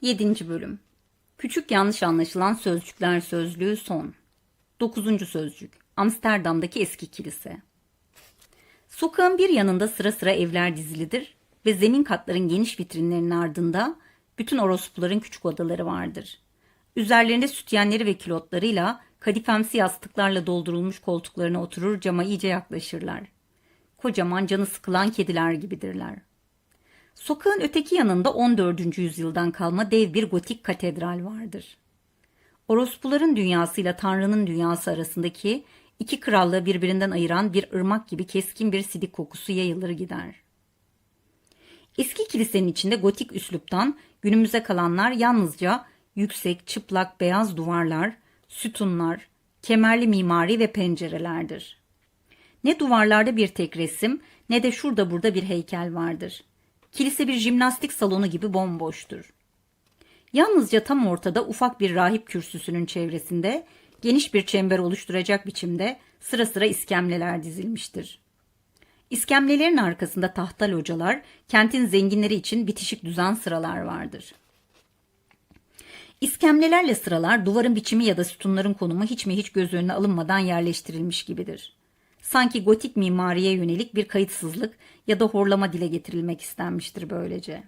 7. Bölüm Küçük yanlış anlaşılan sözcükler sözlüğü son. 9. Sözcük Amsterdam'daki eski kilise. Sokağın bir yanında sıra sıra evler dizilidir ve zemin katların geniş vitrinlerinin ardında bütün orospuların küçük odaları vardır. Üzerlerinde sütyenleri ve kilotlarıyla kadifemsi yastıklarla doldurulmuş koltuklarına oturur cama iyice yaklaşırlar. Kocaman canı sıkılan kediler gibidirler. Sokağın öteki yanında 14. yüzyıldan kalma dev bir gotik katedral vardır. Orospuların dünyasıyla Tanrı'nın dünyası arasındaki iki krallığı birbirinden ayıran bir ırmak gibi keskin bir sidik kokusu yayılır gider. Eski kilisenin içinde gotik üsluptan günümüze kalanlar yalnızca yüksek, çıplak, beyaz duvarlar, sütunlar, kemerli mimari ve pencerelerdir. Ne duvarlarda bir tek resim ne de şurada burada bir heykel vardır. Kilise bir jimnastik salonu gibi bomboştur. Yalnızca tam ortada ufak bir rahip kürsüsünün çevresinde geniş bir çember oluşturacak biçimde sıra sıra iskemleler dizilmiştir. İskemlelerin arkasında tahta localar, kentin zenginleri için bitişik düzen sıralar vardır. İskemlelerle sıralar duvarın biçimi ya da sütunların konumu hiç mi hiç göz önüne alınmadan yerleştirilmiş gibidir. Sanki gotik mimariye yönelik bir kayıtsızlık ya da horlama dile getirilmek istenmiştir böylece.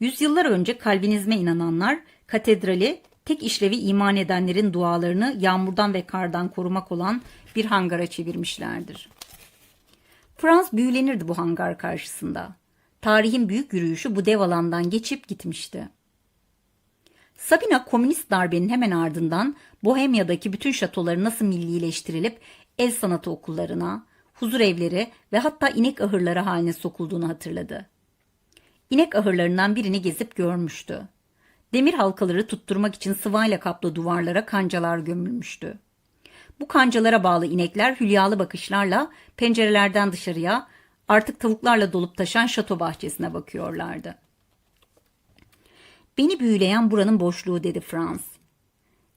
Yüzyıllar önce Kalvinizme inananlar katedrali tek işlevi iman edenlerin dualarını yağmurdan ve kardan korumak olan bir hangara çevirmişlerdir. Frans büyülenirdi bu hangar karşısında. Tarihin büyük yürüyüşü bu dev alandan geçip gitmişti. Sabina komünist darbenin hemen ardından Bohemya'daki bütün şatoları nasıl millileştirilip el sanatı okullarına, huzur evleri ve hatta inek ahırları haline sokulduğunu hatırladı. İnek ahırlarından birini gezip görmüştü. Demir halkaları tutturmak için sıvayla kaplı duvarlara kancalar gömülmüştü. Bu kancalara bağlı inekler hülyalı bakışlarla pencerelerden dışarıya artık tavuklarla dolup taşan şato bahçesine bakıyorlardı. Beni büyüleyen buranın boşluğu dedi Frans.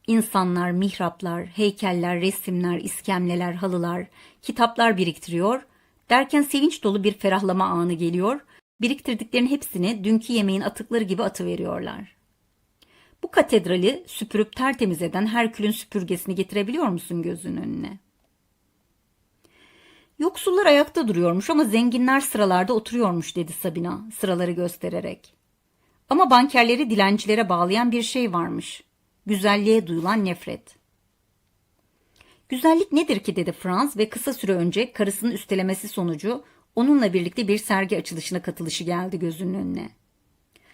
İnsanlar, mihraplar, heykeller, resimler, iskemleler, halılar, kitaplar biriktiriyor. Derken sevinç dolu bir ferahlama anı geliyor. Biriktirdiklerinin hepsini dünkü yemeğin atıkları gibi atıveriyorlar. Bu katedrali süpürüp tertemiz eden Herkül'ün süpürgesini getirebiliyor musun gözünün önüne? Yoksullar ayakta duruyormuş ama zenginler sıralarda oturuyormuş dedi Sabina sıraları göstererek. Ama bankerleri dilencilere bağlayan bir şey varmış. Güzelliğe duyulan nefret. Güzellik nedir ki dedi Franz ve kısa süre önce karısının üstelemesi sonucu onunla birlikte bir sergi açılışına katılışı geldi gözünün önüne.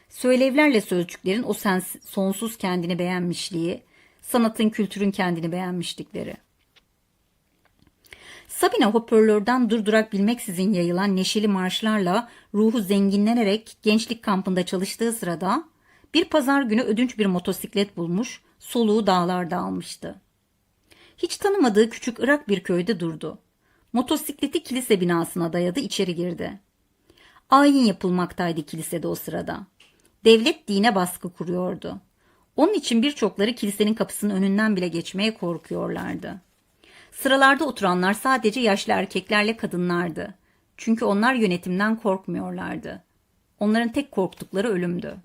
Söylevlerle sözcüklerin o sens sonsuz kendini beğenmişliği, sanatın kültürün kendini beğenmişlikleri. Sabina hoparlörden durdurak bilmeksizin yayılan neşeli marşlarla ruhu zenginlenerek gençlik kampında çalıştığı sırada bir pazar günü ödünç bir motosiklet bulmuş, soluğu dağlarda almıştı. Hiç tanımadığı küçük Irak bir köyde durdu. Motosikleti kilise binasına dayadı içeri girdi. Ayin yapılmaktaydı kilisede o sırada. Devlet dine baskı kuruyordu. Onun için birçokları kilisenin kapısının önünden bile geçmeye korkuyorlardı. Sıralarda oturanlar sadece yaşlı erkeklerle kadınlardı. Çünkü onlar yönetimden korkmuyorlardı. Onların tek korktukları ölümdü.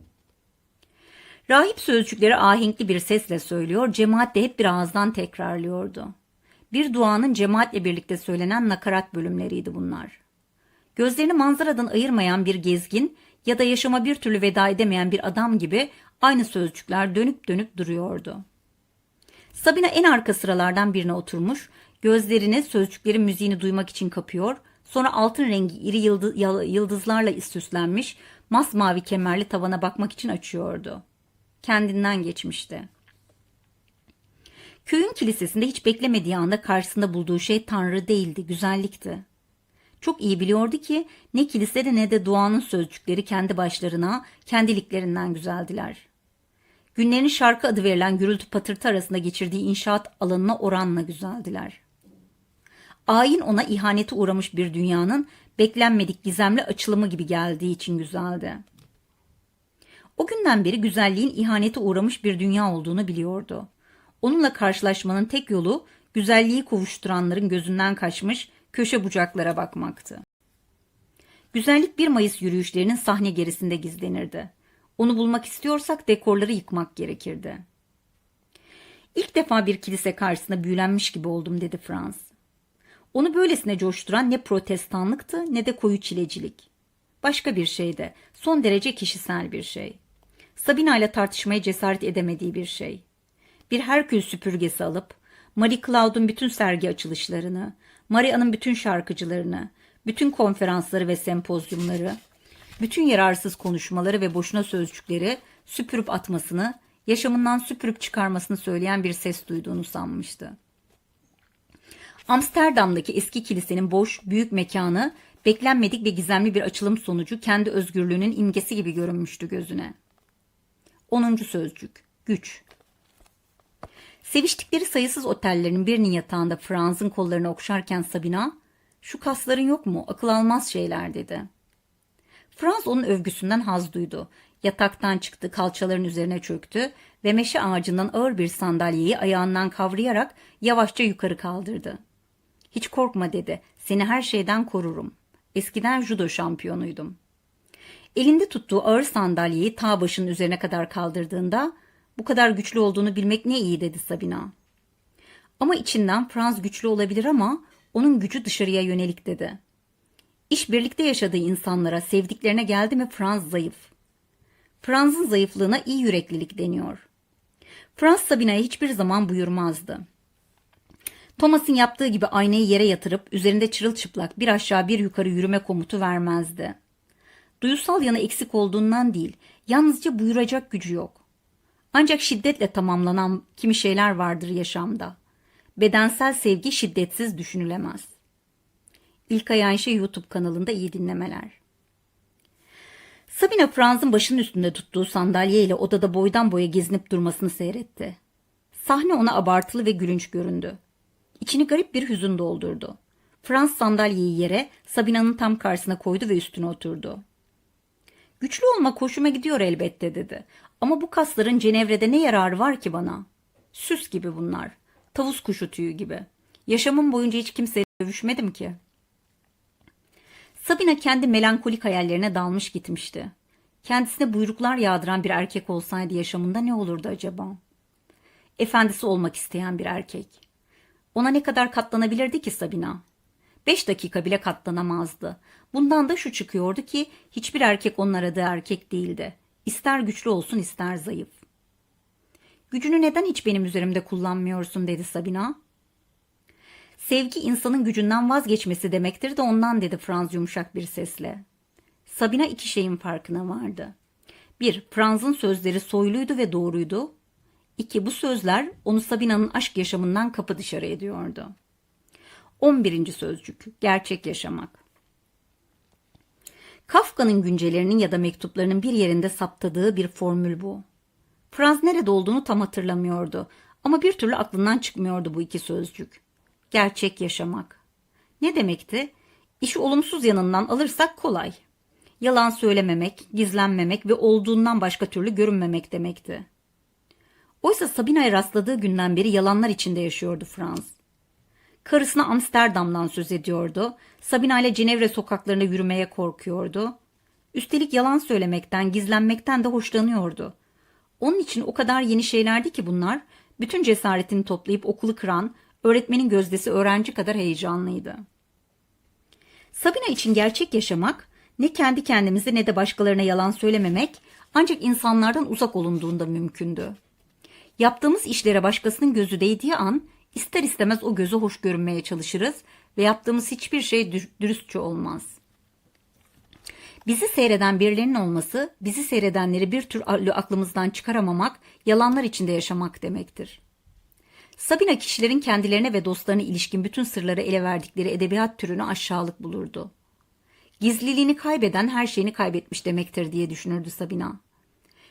Rahip sözcükleri ahenkli bir sesle söylüyor, cemaat de hep bir ağızdan tekrarlıyordu. Bir duanın cemaatle birlikte söylenen nakarat bölümleriydi bunlar. Gözlerini manzaradan ayırmayan bir gezgin ya da yaşama bir türlü veda edemeyen bir adam gibi aynı sözcükler dönüp dönüp duruyordu. Sabina en arka sıralardan birine oturmuş, gözlerini sözcüklerin müziğini duymak için kapıyor, sonra altın rengi iri yıldızlarla süslenmiş masmavi kemerli tavana bakmak için açıyordu. Kendinden geçmişti. Köyün kilisesinde hiç beklemediği anda karşısında bulduğu şey Tanrı değildi, güzellikti. Çok iyi biliyordu ki ne kilisede ne de duanın sözcükleri kendi başlarına, kendiliklerinden güzeldiler. Günlerini şarkı adı verilen gürültü patırtı arasında geçirdiği inşaat alanına oranla güzeldiler. Ayin ona ihanete uğramış bir dünyanın beklenmedik gizemli açılımı gibi geldiği için güzeldi. O günden beri güzelliğin ihanete uğramış bir dünya olduğunu biliyordu. Onunla karşılaşmanın tek yolu güzelliği kovuşturanların gözünden kaçmış köşe bucaklara bakmaktı. Güzellik 1 Mayıs yürüyüşlerinin sahne gerisinde gizlenirdi. Onu bulmak istiyorsak dekorları yıkmak gerekirdi. İlk defa bir kilise karşısında büyülenmiş gibi oldum dedi Frans. Onu böylesine coşturan ne protestanlıktı ne de koyu çilecilik. Başka bir şeydi. Son derece kişisel bir şey. Sabina ile tartışmaya cesaret edemediği bir şey. Bir Herkül süpürgesi alıp Marie Claude'un bütün sergi açılışlarını, Maria'nın bütün şarkıcılarını, bütün konferansları ve sempozyumları, bütün yararsız konuşmaları ve boşuna sözcükleri süpürüp atmasını, yaşamından süpürüp çıkarmasını söyleyen bir ses duyduğunu sanmıştı. Amsterdam'daki eski kilisenin boş, büyük mekanı beklenmedik ve gizemli bir açılım sonucu kendi özgürlüğünün imgesi gibi görünmüştü gözüne. 10. sözcük güç. Seviştikleri sayısız otellerin birinin yatağında Franz'ın kollarını okşarken Sabina, "Şu kasların yok mu? Akıl almaz şeyler." dedi. Franz onun övgüsünden haz duydu. Yataktan çıktı, kalçaların üzerine çöktü ve meşe ağacından ağır bir sandalyeyi ayağından kavrayarak yavaşça yukarı kaldırdı. Hiç korkma dedi. Seni her şeyden korurum. Eskiden judo şampiyonuydum. Elinde tuttuğu ağır sandalyeyi ta başının üzerine kadar kaldırdığında bu kadar güçlü olduğunu bilmek ne iyi dedi Sabina. Ama içinden Franz güçlü olabilir ama onun gücü dışarıya yönelik dedi. İş birlikte yaşadığı insanlara, sevdiklerine geldi mi Franz zayıf. Franz'ın zayıflığına iyi yüreklilik deniyor. Franz Sabina'ya hiçbir zaman buyurmazdı. Thomas'ın yaptığı gibi aynayı yere yatırıp üzerinde çırılçıplak bir aşağı bir yukarı yürüme komutu vermezdi. Duyusal yanı eksik olduğundan değil, yalnızca buyuracak gücü yok. Ancak şiddetle tamamlanan kimi şeyler vardır yaşamda. Bedensel sevgi şiddetsiz düşünülemez. İlkay Ayşe YouTube kanalında iyi dinlemeler. Sabina Franz'ın başının üstünde tuttuğu sandalyeyle odada boydan boya gezinip durmasını seyretti. Sahne ona abartılı ve gülünç göründü. İçini garip bir hüzün doldurdu. Franz sandalyeyi yere Sabina'nın tam karşısına koydu ve üstüne oturdu. Güçlü olmak hoşuma gidiyor elbette dedi. Ama bu kasların Cenevre'de ne yararı var ki bana? Süs gibi bunlar. Tavus kuşu tüyü gibi. Yaşamım boyunca hiç kimseyle dövüşmedim ki. Sabina kendi melankolik hayallerine dalmış gitmişti. Kendisine buyruklar yağdıran bir erkek olsaydı yaşamında ne olurdu acaba? Efendisi olmak isteyen bir erkek. Ona ne kadar katlanabilirdi ki Sabina? Beş dakika bile katlanamazdı. Bundan da şu çıkıyordu ki hiçbir erkek onun aradığı erkek değildi. İster güçlü olsun ister zayıf. Gücünü neden hiç benim üzerimde kullanmıyorsun dedi Sabina. Sevgi insanın gücünden vazgeçmesi demektir de ondan dedi Franz yumuşak bir sesle. Sabina iki şeyin farkına vardı. Bir, Franz'ın sözleri soyluydu ve doğruydu. İki, bu sözler onu Sabina'nın aşk yaşamından kapı dışarı ediyordu. 11. sözcük gerçek yaşamak. Kafka'nın güncelerinin ya da mektuplarının bir yerinde saptadığı bir formül bu. Franz nerede olduğunu tam hatırlamıyordu ama bir türlü aklından çıkmıyordu bu iki sözcük. Gerçek yaşamak. Ne demekti? İşi olumsuz yanından alırsak kolay. Yalan söylememek, gizlenmemek ve olduğundan başka türlü görünmemek demekti. Oysa Sabina'ya rastladığı günden beri yalanlar içinde yaşıyordu Franz. Karısına Amsterdam'dan söz ediyordu. Sabina ile Cenevre sokaklarında yürümeye korkuyordu. Üstelik yalan söylemekten, gizlenmekten de hoşlanıyordu. Onun için o kadar yeni şeylerdi ki bunlar, bütün cesaretini toplayıp okulu kıran, öğretmenin gözdesi öğrenci kadar heyecanlıydı. Sabina için gerçek yaşamak, ne kendi kendimize ne de başkalarına yalan söylememek, ancak insanlardan uzak olunduğunda mümkündü. Yaptığımız işlere başkasının gözü değdiği an İster istemez o göze hoş görünmeye çalışırız ve yaptığımız hiçbir şey dürüstçe olmaz. Bizi seyreden birilerinin olması, bizi seyredenleri bir tür aklımızdan çıkaramamak, yalanlar içinde yaşamak demektir. Sabina kişilerin kendilerine ve dostlarına ilişkin bütün sırları ele verdikleri edebiyat türünü aşağılık bulurdu. Gizliliğini kaybeden her şeyini kaybetmiş demektir diye düşünürdü Sabina.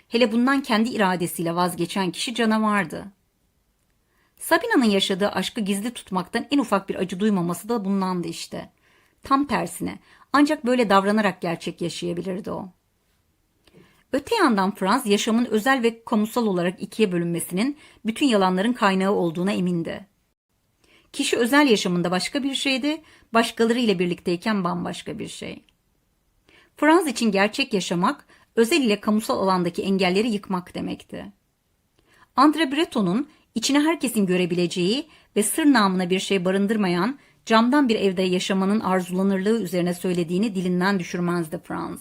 Hele bundan kendi iradesiyle vazgeçen kişi canavardı. Sabina'nın yaşadığı aşkı gizli tutmaktan en ufak bir acı duymaması da bundandı işte. Tam tersine ancak böyle davranarak gerçek yaşayabilirdi o. Öte yandan Franz yaşamın özel ve kamusal olarak ikiye bölünmesinin bütün yalanların kaynağı olduğuna emindi. Kişi özel yaşamında başka bir şeydi, başkaları ile birlikteyken bambaşka bir şey. Franz için gerçek yaşamak, özel ile kamusal alandaki engelleri yıkmak demekti. Andre Breton'un içine herkesin görebileceği ve sır namına bir şey barındırmayan camdan bir evde yaşamanın arzulanırlığı üzerine söylediğini dilinden düşürmezdi Franz.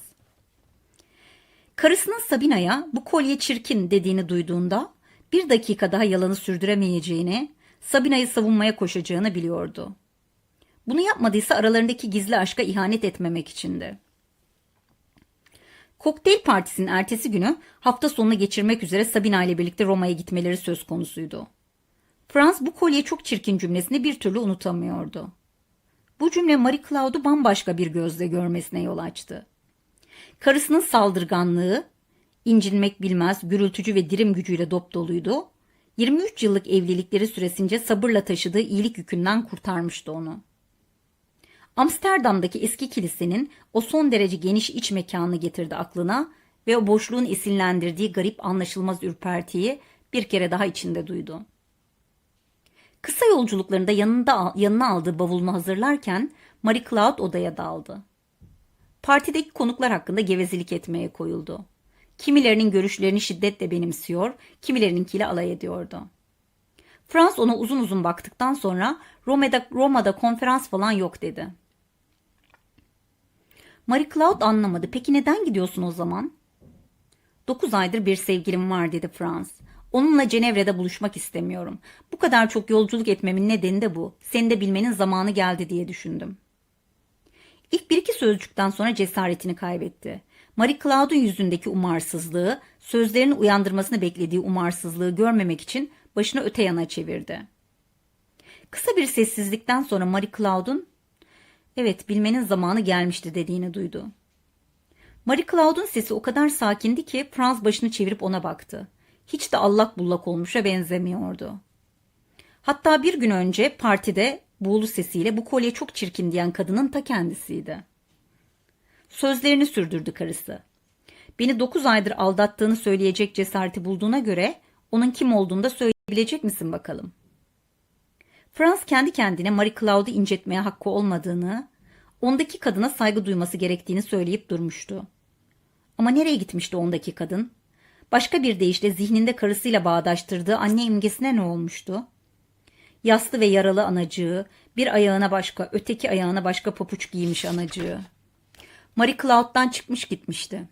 Karısının Sabina'ya bu kolye çirkin dediğini duyduğunda bir dakika daha yalanı sürdüremeyeceğini, Sabina'yı savunmaya koşacağını biliyordu. Bunu yapmadıysa aralarındaki gizli aşka ihanet etmemek içindi. Kokteyl partisinin ertesi günü hafta sonunu geçirmek üzere Sabina ile birlikte Roma'ya gitmeleri söz konusuydu. Franz bu kolye çok çirkin cümlesini bir türlü unutamıyordu. Bu cümle Marie Claude'u bambaşka bir gözle görmesine yol açtı. Karısının saldırganlığı, incinmek bilmez, gürültücü ve dirim gücüyle dop doluydu. 23 yıllık evlilikleri süresince sabırla taşıdığı iyilik yükünden kurtarmıştı onu. Amsterdam'daki eski kilisenin o son derece geniş iç mekanını getirdi aklına ve o boşluğun esinlendirdiği garip anlaşılmaz ürpertiyi bir kere daha içinde duydu. Kısa yolculuklarında yanında yanına aldığı bavulunu hazırlarken Marie Claude odaya daldı. Partideki konuklar hakkında gevezelik etmeye koyuldu. Kimilerinin görüşlerini şiddetle benimsiyor, kimilerininkiyle alay ediyordu. Frans ona uzun uzun baktıktan sonra Roma'da, Roma'da konferans falan yok dedi. Marie Claude anlamadı. Peki neden gidiyorsun o zaman? Dokuz aydır bir sevgilim var dedi Frans. Onunla Cenevre'de buluşmak istemiyorum. Bu kadar çok yolculuk etmemin nedeni de bu. Seni de bilmenin zamanı geldi diye düşündüm. İlk bir iki sözcükten sonra cesaretini kaybetti. Marie Claude'un yüzündeki umarsızlığı, sözlerini uyandırmasını beklediği umarsızlığı görmemek için başını öte yana çevirdi. Kısa bir sessizlikten sonra Marie Claude'un evet bilmenin zamanı gelmişti dediğini duydu. Marie Claude'un sesi o kadar sakindi ki Franz başını çevirip ona baktı. Hiç de allak bullak olmuşa benzemiyordu. Hatta bir gün önce partide buğulu sesiyle bu kolye çok çirkin diyen kadının ta kendisiydi. Sözlerini sürdürdü karısı. Beni dokuz aydır aldattığını söyleyecek cesareti bulduğuna göre onun kim olduğunu da söyleyebilecek misin bakalım? Frans kendi kendine Marie Claude'u incitmeye hakkı olmadığını, ondaki kadına saygı duyması gerektiğini söyleyip durmuştu. Ama nereye gitmişti ondaki kadın? Başka bir deyişle zihninde karısıyla bağdaştırdığı anne imgesine ne olmuştu? Yaslı ve yaralı anacığı, bir ayağına başka, öteki ayağına başka papuç giymiş anacığı. Marie Claude'dan çıkmış gitmişti.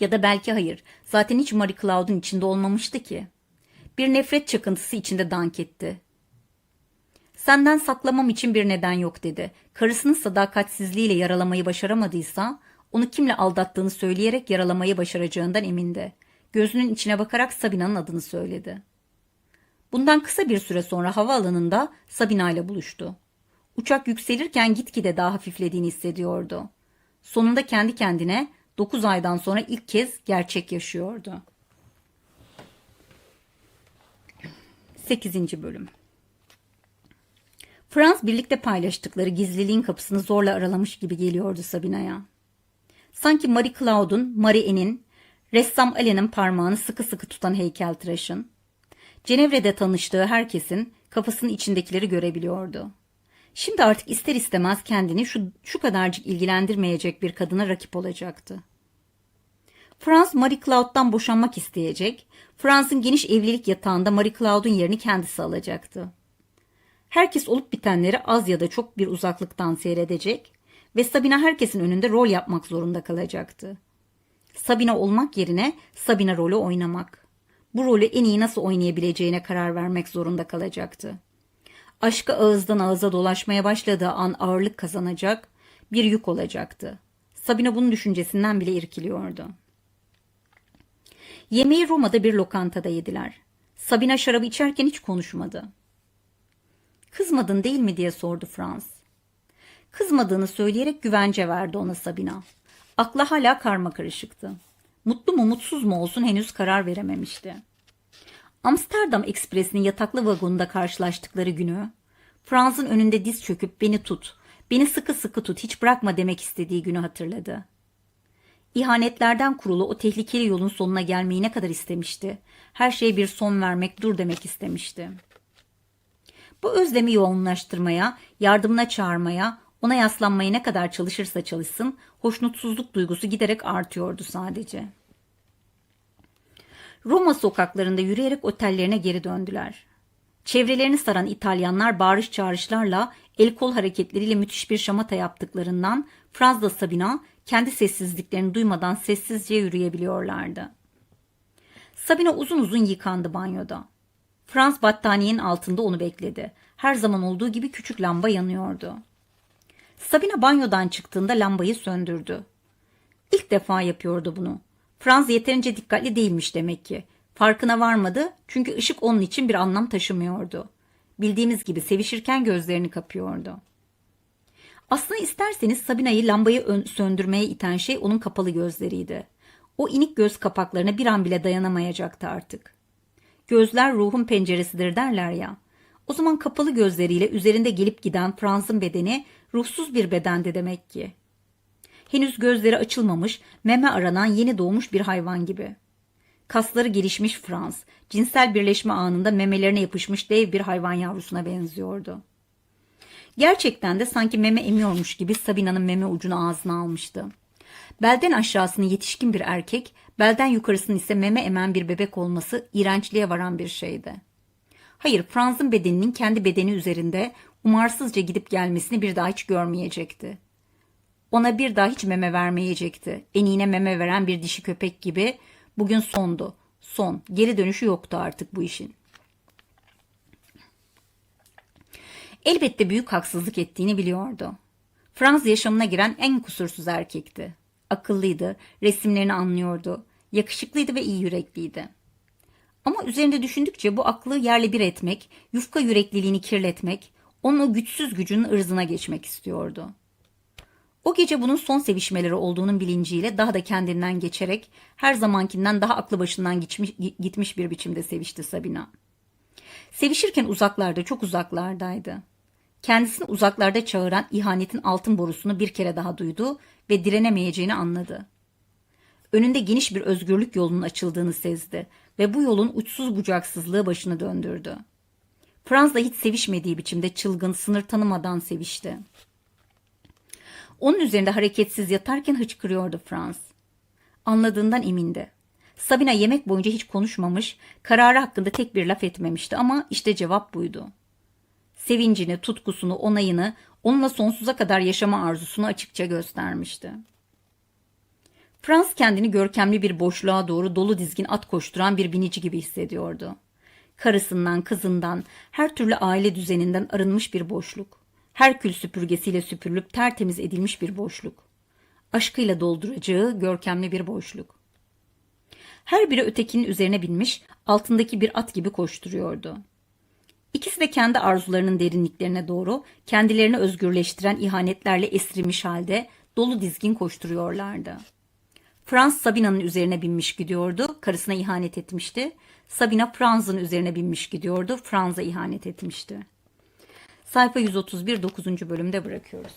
Ya da belki hayır, zaten hiç Marie Claude'un içinde olmamıştı ki. Bir nefret çakıntısı içinde dank etti. Senden saklamam için bir neden yok dedi. Karısının sadakatsizliğiyle yaralamayı başaramadıysa onu kimle aldattığını söyleyerek yaralamayı başaracağından emindi. Gözünün içine bakarak Sabina'nın adını söyledi. Bundan kısa bir süre sonra havaalanında Sabina ile buluştu. Uçak yükselirken gitgide daha hafiflediğini hissediyordu. Sonunda kendi kendine 9 aydan sonra ilk kez gerçek yaşıyordu. 8. Bölüm Frans birlikte paylaştıkları gizliliğin kapısını zorla aralamış gibi geliyordu Sabina'ya. Sanki Marie Claude'un, Marie'nin, ressam Ali'nin parmağını sıkı sıkı tutan heykeltıraşın, Cenevre'de tanıştığı herkesin kafasının içindekileri görebiliyordu. Şimdi artık ister istemez kendini şu, şu kadarcık ilgilendirmeyecek bir kadına rakip olacaktı. Frans Marie Claude'dan boşanmak isteyecek, Frans'ın geniş evlilik yatağında Marie Claude'un yerini kendisi alacaktı. Herkes olup bitenleri az ya da çok bir uzaklıktan seyredecek ve Sabina herkesin önünde rol yapmak zorunda kalacaktı. Sabina olmak yerine Sabina rolü oynamak. Bu rolü en iyi nasıl oynayabileceğine karar vermek zorunda kalacaktı. Aşkı ağızdan ağıza dolaşmaya başladığı an ağırlık kazanacak, bir yük olacaktı. Sabina bunun düşüncesinden bile irkiliyordu. Yemeği Roma'da bir lokantada yediler. Sabina şarabı içerken hiç konuşmadı. Kızmadın değil mi diye sordu Frans. Kızmadığını söyleyerek güvence verdi ona Sabina. Akla hala karma karışıktı. Mutlu mu mutsuz mu olsun henüz karar verememişti. Amsterdam Ekspresi'nin yataklı vagonunda karşılaştıkları günü, Franz'ın önünde diz çöküp beni tut, beni sıkı sıkı tut, hiç bırakma demek istediği günü hatırladı. İhanetlerden kurulu o tehlikeli yolun sonuna gelmeyi ne kadar istemişti. Her şeye bir son vermek, dur demek istemişti. Bu özlemi yoğunlaştırmaya, yardımına çağırmaya, Ona yaslanmaya ne kadar çalışırsa çalışsın, hoşnutsuzluk duygusu giderek artıyordu sadece. Roma sokaklarında yürüyerek otellerine geri döndüler. Çevrelerini saran İtalyanlar bağırış çağrışlarla el kol hareketleriyle müthiş bir şamata yaptıklarından Franz'la Sabina kendi sessizliklerini duymadan sessizce yürüyebiliyorlardı. Sabina uzun uzun yıkandı banyoda. Franz battaniyenin altında onu bekledi. Her zaman olduğu gibi küçük lamba yanıyordu. Sabina banyodan çıktığında lambayı söndürdü. İlk defa yapıyordu bunu. Franz yeterince dikkatli değilmiş demek ki. Farkına varmadı çünkü ışık onun için bir anlam taşımıyordu. Bildiğimiz gibi sevişirken gözlerini kapıyordu. Aslında isterseniz Sabina'yı lambayı ön- söndürmeye iten şey onun kapalı gözleriydi. O inik göz kapaklarına bir an bile dayanamayacaktı artık. Gözler ruhun penceresidir derler ya. O zaman kapalı gözleriyle üzerinde gelip giden Franz'ın bedeni ruhsuz bir bedendi demek ki. Henüz gözleri açılmamış, meme aranan yeni doğmuş bir hayvan gibi. Kasları gelişmiş Franz, cinsel birleşme anında memelerine yapışmış dev bir hayvan yavrusuna benziyordu. Gerçekten de sanki meme emiyormuş gibi Sabina'nın meme ucunu ağzına almıştı. Belden aşağısını yetişkin bir erkek, belden yukarısını ise meme emen bir bebek olması iğrençliğe varan bir şeydi. Hayır, Franz'ın bedeninin kendi bedeni üzerinde umarsızca gidip gelmesini bir daha hiç görmeyecekti. Ona bir daha hiç meme vermeyecekti. Eniğine meme veren bir dişi köpek gibi bugün sondu. Son. Geri dönüşü yoktu artık bu işin. Elbette büyük haksızlık ettiğini biliyordu. Franz yaşamına giren en kusursuz erkekti. Akıllıydı, resimlerini anlıyordu, yakışıklıydı ve iyi yürekliydi. Ama üzerinde düşündükçe bu aklı yerle bir etmek, yufka yürekliliğini kirletmek, onun o güçsüz gücünün ırzına geçmek istiyordu. O gece bunun son sevişmeleri olduğunun bilinciyle daha da kendinden geçerek her zamankinden daha aklı başından gitmiş, gitmiş bir biçimde sevişti Sabina. Sevişirken uzaklarda, çok uzaklardaydı. Kendisini uzaklarda çağıran ihanetin altın borusunu bir kere daha duydu ve direnemeyeceğini anladı. Önünde geniş bir özgürlük yolunun açıldığını sezdi ve bu yolun uçsuz bucaksızlığı başını döndürdü. Franz'la hiç sevişmediği biçimde çılgın, sınır tanımadan sevişti. Onun üzerinde hareketsiz yatarken hıçkırıyordu Franz. Anladığından emindi. Sabina yemek boyunca hiç konuşmamış, kararı hakkında tek bir laf etmemişti ama işte cevap buydu. Sevincini, tutkusunu, onayını, onunla sonsuza kadar yaşama arzusunu açıkça göstermişti. Franz kendini görkemli bir boşluğa doğru dolu dizgin at koşturan bir binici gibi hissediyordu. Karısından, kızından, her türlü aile düzeninden arınmış bir boşluk. Herkül süpürgesiyle süpürülüp tertemiz edilmiş bir boşluk. Aşkıyla dolduracağı görkemli bir boşluk. Her biri ötekinin üzerine binmiş, altındaki bir at gibi koşturuyordu. İkisi de kendi arzularının derinliklerine doğru, kendilerini özgürleştiren ihanetlerle esrimiş halde dolu dizgin koşturuyorlardı. Franz Sabina'nın üzerine binmiş gidiyordu, karısına ihanet etmişti. Sabina Franz'ın üzerine binmiş gidiyordu, Franz'a ihanet etmişti. Sayfa 131 9. bölümde bırakıyoruz.